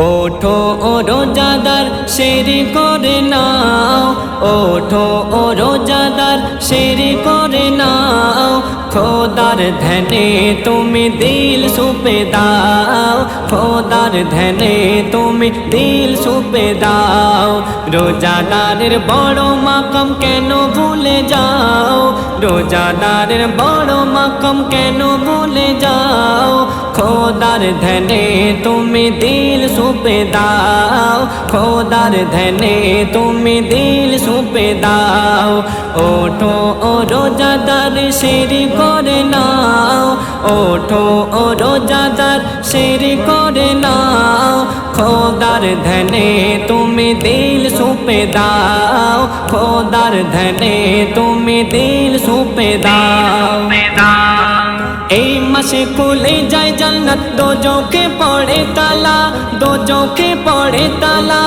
ওঠো ও রোজাদার শেরি করে নাও। ওঠো ও রোজাদার শেরি করে নাও। খোদার ধ্যানে তুমি দিল সুপে দাও। খোদার ধ্যানে তুমি দিল সুপে দাও। রোজাদারের বড় মাকম কেন ভুলে যাও? রোজাদারের বড় মাকম কেন ভুলে যাও? খোদার ধ্যানে তুমি দিল সুপে দাও খোদার ধ্যানে তুমি দিল সুপে দাও ওঠো ও রোজাদার শেরি করে নাও ওঠো ও রোজাদার শেরি করে নাও খোদার ধ্যানে তুমি দিল সুপে দাও খোদার ধ্যানে তুমি দিল সুপে দাও এই মাসে খুলে যায় জান্নাত। দো চোখে পড়ে তালা দো চোখে পড়ে তালা।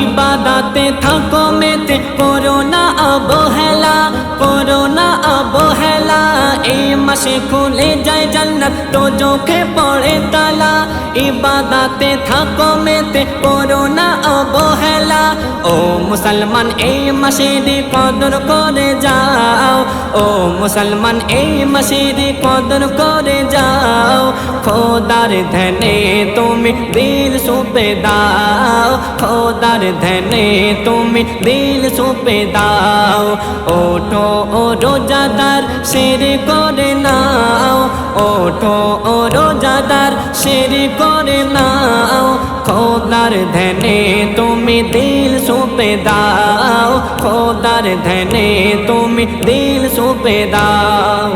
ইবাদাতে থাকো মেতে, করোনা অবহেলা করোনা অবহেলা। এই মাসে খুলে যায় জান্নাত দো চোখে পড়ে তালা। ইবাদাতে থাকো মেতে, করোনা অবহেলা। ও মুসলমান, এই মাসের কদর করে যাও। ও মুসলমান, এই মাসের কদর করে যাও। খোদার ধ্যানে তুমি দিল সুপে দাও। খোদার ধ্যানে তুমি দিল সুপে দাও। ওঠো ও রোজাদার শের করে নাও। ওঠো ও রোজাদার শের করে নাও। খোদার ধ্যানে তুমি দিল সুপে দাও। খোদার ধ্যানে তুমি দিল সুপে দাও।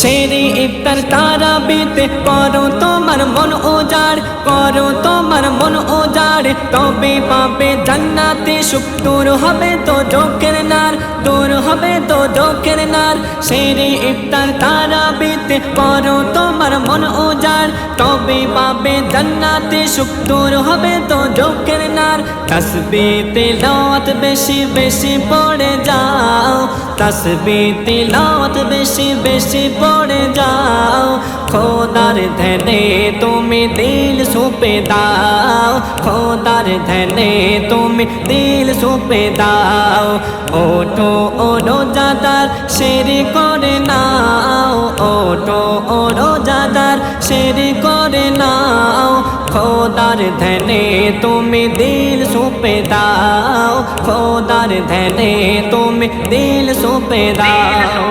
সেরি ইফতার তারা বিতে করো তোমার মন উজাড়, করো তোমার মন উজাড়। তবে পাবে জান্নাতে সুখ, দূর হবে তো চোখের নার, দূর হবে তো চোখের নার। সেরি ইফতার তারা বিতে করো তোমার মন উজাড় তবে পাবে জান্নাতে সুখ, দূর হবে তো চোখের নার। তসবি তিলাওয়াত বেশি বেশি পড়ে যাও। তসবি তিলাওয়াত বেশি বেশি পড়ে যাও। খোদার ধ্যানে তুমি দিল সুপে দাও। খোদার ধ্যানে তুমি দিল সুপে দাও। ওঠো ও রোজাদার শেরি করে নাও। ওঠো ও রোজাদার শেরি করে খোদার ধ্যানে তুমি দিল সুপে দাও, খোদার ধ্যানে তুমি দিল সুপে দাও।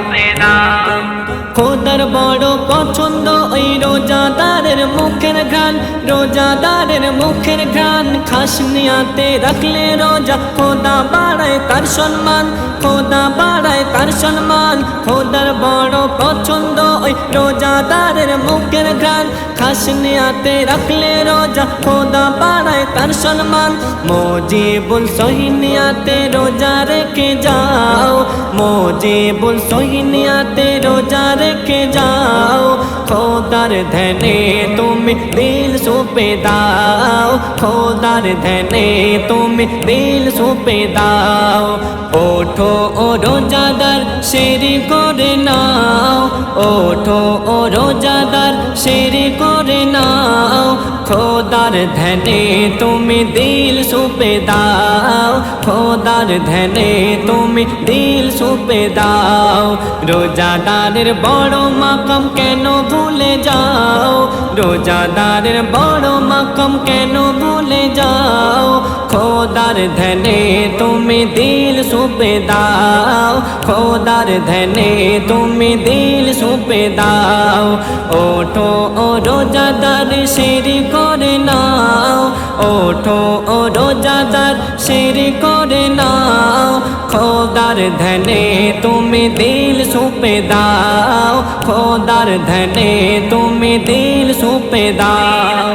খোদার বড় পছন্দ ওই রোজাদারের মুখের ঘ্রাণ, রোজাদারের মুখের ঘ্রাণ। খাস নিয়াতে রাখলে রোজা খোদা বাড়ায় তার সম্মান, খোদা তার সম্মান, খোদার বড় পছন্দ, ওই রোজাদারের মুখের ঘ্রাণ। খাস নিয়াতে রাখলে রোজা, খোদা বাড়ায় তার সম্মান। মজিবুল সহিনিয়াতে রোজা রেখে যাও, মজিবুল সহিনিয়াতে রোজা রেখে যাও। খোদার ধ্যানে তুমি দিল সুপে দাও, খোদার ধ্যানে তুমি দিল সুপে দাও। ওঠো ও রোজাদার শেরি করে নাও, ওঠো ও রোজাদার শেরি করে নাও। খোদার ধ্যানে তুমি দিল সুপে দাও, খোদার ধ্যানে তুমি দিল সুপে দাও। রোজাদারের বড় মাকম কেন ভুলে যাও? রোজাদারের বড় মাকম কেন ভুলে যাও? খোদার ধনে তুমি দিল সুপে দাও। খোদার ধনে তুমি দিল সুপে দাও। ওঠো ও রোজাদার সেরি করে নাও। ওঠো ও রোজাদার শেরি করে নাও খোদার ধ্যানে তুমি দিল সুপে দাও খোদার ধ্যানে তুমি দিল সুপে দাও